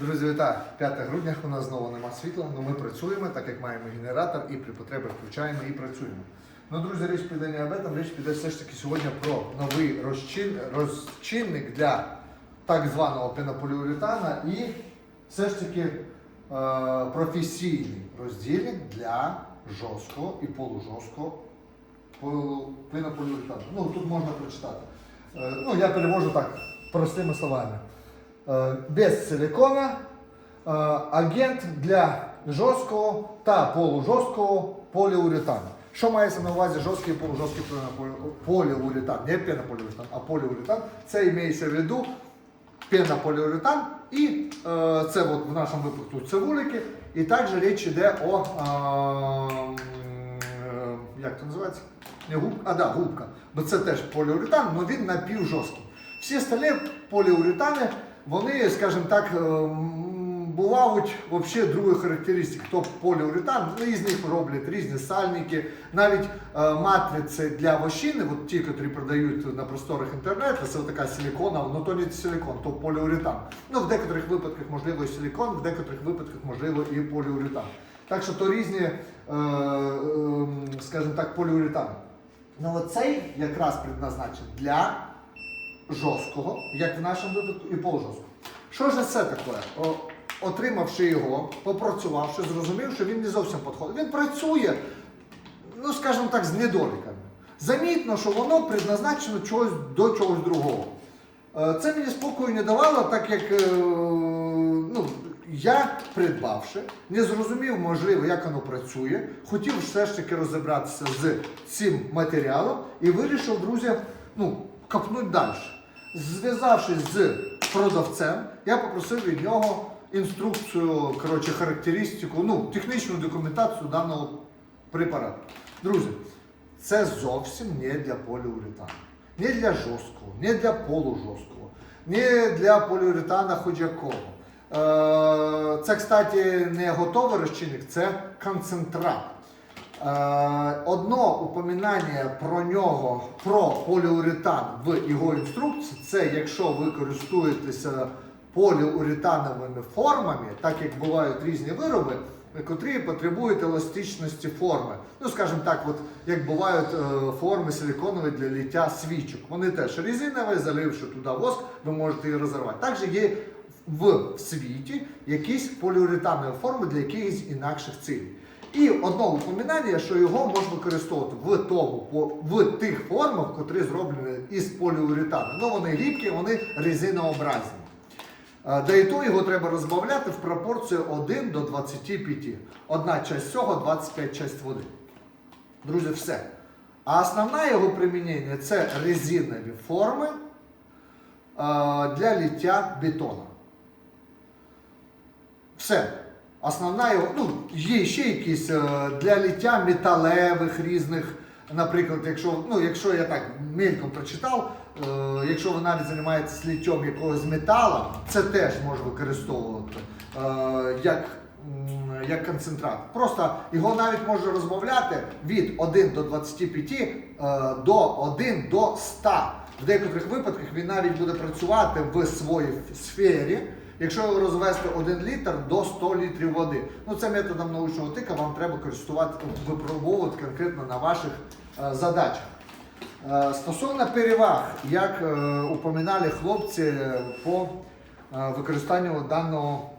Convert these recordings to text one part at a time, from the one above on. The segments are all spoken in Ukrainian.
Друзі, вітаю! 5 грудня у нас знову нема світла, але ми працюємо, так як маємо генератор і при потребі включаємо і працюємо. Ну, друзі, річ піде не об этом, річ піде все ж таки сьогодні про новий розчин, розчинник для так званого пенополіуретана і все ж таки е, професійний роздільник для жорсткого і полужорсткого полу- пенополіуретану. Ну, тут можна прочитати. Е, ну, я перевожу так, простими словами. Е, без силикона, е, агент для жорсткого та полужорсткого поліуретану. Що мається на увазі жорсткий і полужорсткий поліуретан? Не пенополіуретан, а поліуретан. Це імеється в виду пенополіуретан і е, це от в нашому випадку це вулики. І також річ йде о як це називається? Не губ, а да, губка. Бо це теж поліуретан, але він напівжорсткий. Всі остальні поліуретани, вони, скажімо так, е, бувають взагалі другої характеристики. То поліуретан, із них роблять різні сальники, навіть е, матриці для вощини, от ті, які продають на просторах інтернету, це така силикона, ну то не силикон, то поліуретан. Ну, в декотрих випадках можливо і силикон, в декотрих випадках можливо і поліуретан. Так що то різні, е, скажімо так, поліуретани. Ну оцей якраз предназначений для жорсткого, як в нашому випадку, і полужорсткого. Що ж це таке? О, отримавши його, попрацювавши, зрозумів, що він не зовсім підходить. Він працює, ну скажімо так, з недоліками. Замітно, що воно предназначено чогось до чогось другого. Е, Це мені спокою не давало, так як е, ну, я, придбавши, не зрозумів, можливо, як воно працює, хотів все ж таки розібратися з цим матеріалом і вирішив, друзі, ну, копнути далі. Зв'язавшись з продавцем, я попросив від нього інструкцію, коротше, характеристику, ну, технічну документацію даного препарату. Друзі, це зовсім не для поліуретану. Не для жорсткого, не для полужорсткого, не для поліуретана хоч якого. Е, Це, кстати, не готовий розчинник, це концентрат. Е, Одно упоминання про нього, про поліуретан в його інструкції, це якщо ви користуєтеся поліуретановими формами, так як бувають різні вироби, котрі потребують еластичності форми. Ну, скажімо так, от як бувають е, форми силиконові для ліття свічок. Вони теж резинові, заливши туди воск, ви можете її розірвати. Також є в світі якісь поліуретанові форми для якихось інакших цілей. І одно упоминання, що його можна використовувати в тому, в тих формах, котрі зроблені із поліуретану. Ну вони ліпкі, вони резинообразні. Да і то його треба розбавляти в пропорцію 1 до 25. Одна часть цього 25 часть води. Друзі, все. А основне його примінення це резинові форми е, для ліття бетону. Все. Основна його, ну, є ще якісь е, для ліття металевих різних. Наприклад, якщо, ну, якщо я так мельком прочитав, е, якщо ви навіть займаєтесь літтям якогось металу, це теж може використовувати е, як, як концентрат. Просто його навіть можна розмовляти від 1 до 25 е, до 1 до 100. В деяких випадках він навіть буде працювати в своїй сфері. Якщо розвести 1 літр до 100 літрів води. Ну це методом научного тика вам треба користувати, випробовувати конкретно на ваших е, задачах. Е, стосовно переваг, як е, упоминали хлопці по е, використанню даного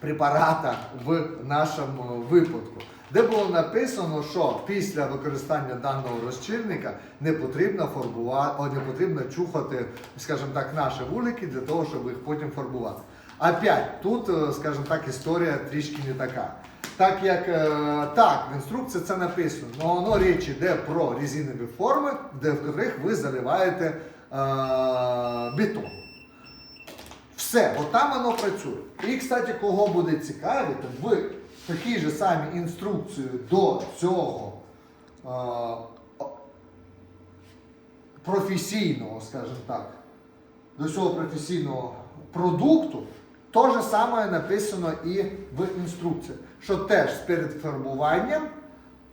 препарата в нашому випадку, де було написано, що після використання даного розчинника не потрібно фарбувати, не потрібно чухати, скажімо так, наші вулики для того, щоб їх потім фарбувати. Опять, тут, е, скажімо так, історія трішки не така. Так як е, так, в інструкції це написано, але воно річ йде про резинові форми, де в яких ви заливаєте е, бетон. Все, от там воно працює. І, кстати, кого буде цікавити, в такій же самій інструкції до цього е, професійного, скажімо так, до цього професійного продукту, то же саме написано і в інструкції, що теж перед фарбуванням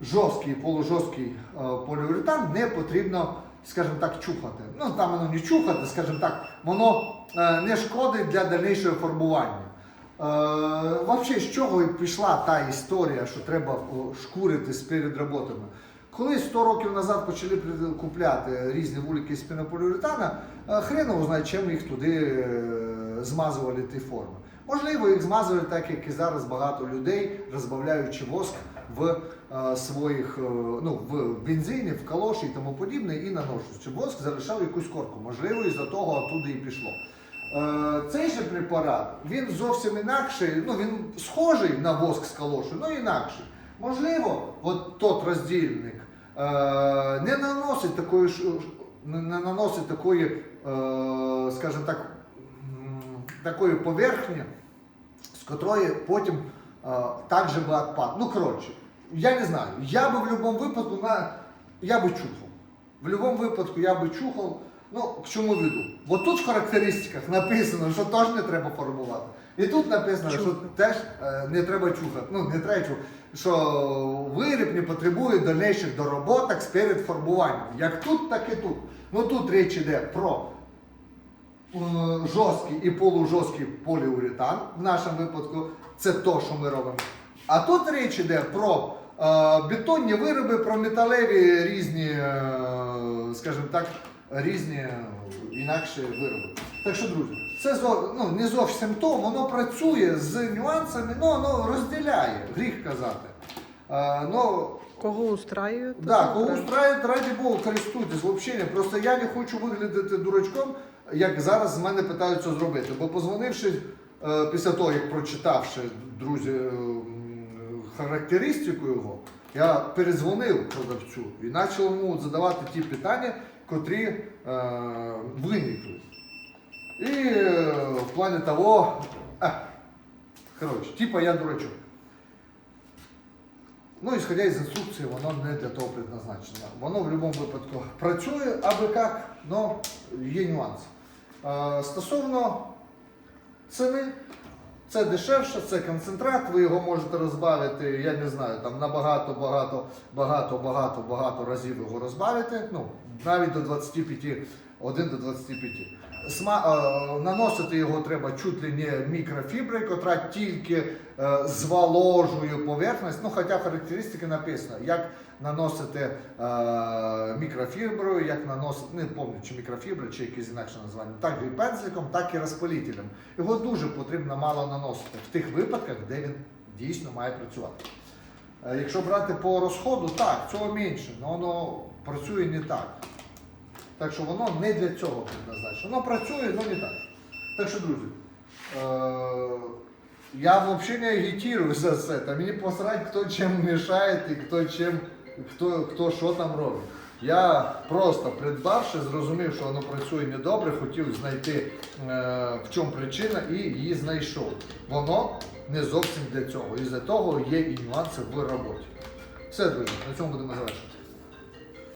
жорсткий полужорсткий е, поліуретан не потрібно, скажімо так, чухати. Ну там воно не чухати, скажімо так, воно е, не шкодить для дальнішого фарбування. Взагалі, з чого і пішла та історія, що треба шкуритись перед роботами? Коли 100 років назад почали купляти різні вулики з пінополіуретана, е, хрен його знає, чим їх туди е, змазували ті форми. Можливо, їх змазували так, як і зараз багато людей, розбавляючи воск в е, своїх, е, ну, в бензині, в калоші і тому подібне, і наношують. Щоб воск залишав якусь корку. Можливо, із-за того оттуда і пішло. Е, Цей же препарат, він зовсім інакший, ну він схожий на воск з калошу, але інакший. Можливо, от тот роздільник е, не наносить такої не наносить такої, е, скажімо так, такої поверхні, з котрої потім е, так же би відпад. Ну, коротше, я не знаю. Я би в будь-якому випадку на, я би чухав. В будь-якому випадку я би чухав. Ну, к чому веду? Бо тут в характеристиках написано, що теж не треба формувати. І тут написано, що теж е, не треба чухати. Ну, не треба чухати, що виріб не потребує дальнейших дороботок перед формуванням. Як тут, так і тут. Ну тут річ йде про жорсткий і полужорсткий поліуретан. В нашому випадку це то, що ми робимо. А тут річ йде про е, бетонні вироби, про металеві різні, е, скажімо так, різні інакші вироби. Так що, друзі, це ну, не зовсім то, воно працює з нюансами, ну воно розділяє, гріх казати. Е, ну, Кого устраює? то Да, кого устраивает, ради Бога, користуйтесь, взагалі. Просто я не хочу виглядати дурачком, як зараз з мене питаються зробити. Бо позвонивши е, після того, як прочитавши, друзі, е, характеристику його, я перезвонив продавцю і почав йому задавати ті питання, котрі е, виникли. І в плані того, а, коротше, типа я дурачок. Ну, исходя із інструкції, воно не для того предназначено. Воно в будь-якому випадку працює аби як, але є нюанси. Стосовно ціни, це дешевше, це концентрат, ви його можете розбавити, я не знаю, там на багато, багато, багато, багато, багато разів його розбавити, ну, навіть до 25, 1 до 25. Е, наносити його треба чуть ли не мікрофіброю, котра тільки е, зволожує поверхність. Ну, хоча характеристики написано, як наносити е, мікрофіброю, як наносити, не пам'ятаю, чи мікрофібра, чи якесь інакше названня, так і пензликом, так і розпилителем. Його дуже потрібно мало наносити в тих випадках, де він дійсно має працювати. Якщо брати по розходу, так, цього менше, але воно працює не так. Так що воно не для цього предназначено. Воно працює, але не так. Так що, друзі, е- я взагалі не агітирую за це. Та мені посрать, хто чим мішає і хто чим, хто, хто що там робить. Я просто придбавши, зрозумів, що воно працює недобре, хотів знайти е, в чому причина і її знайшов. Воно не зовсім для цього. І за того є і нюанси в роботі. Все, друзі, на цьому будемо завершити.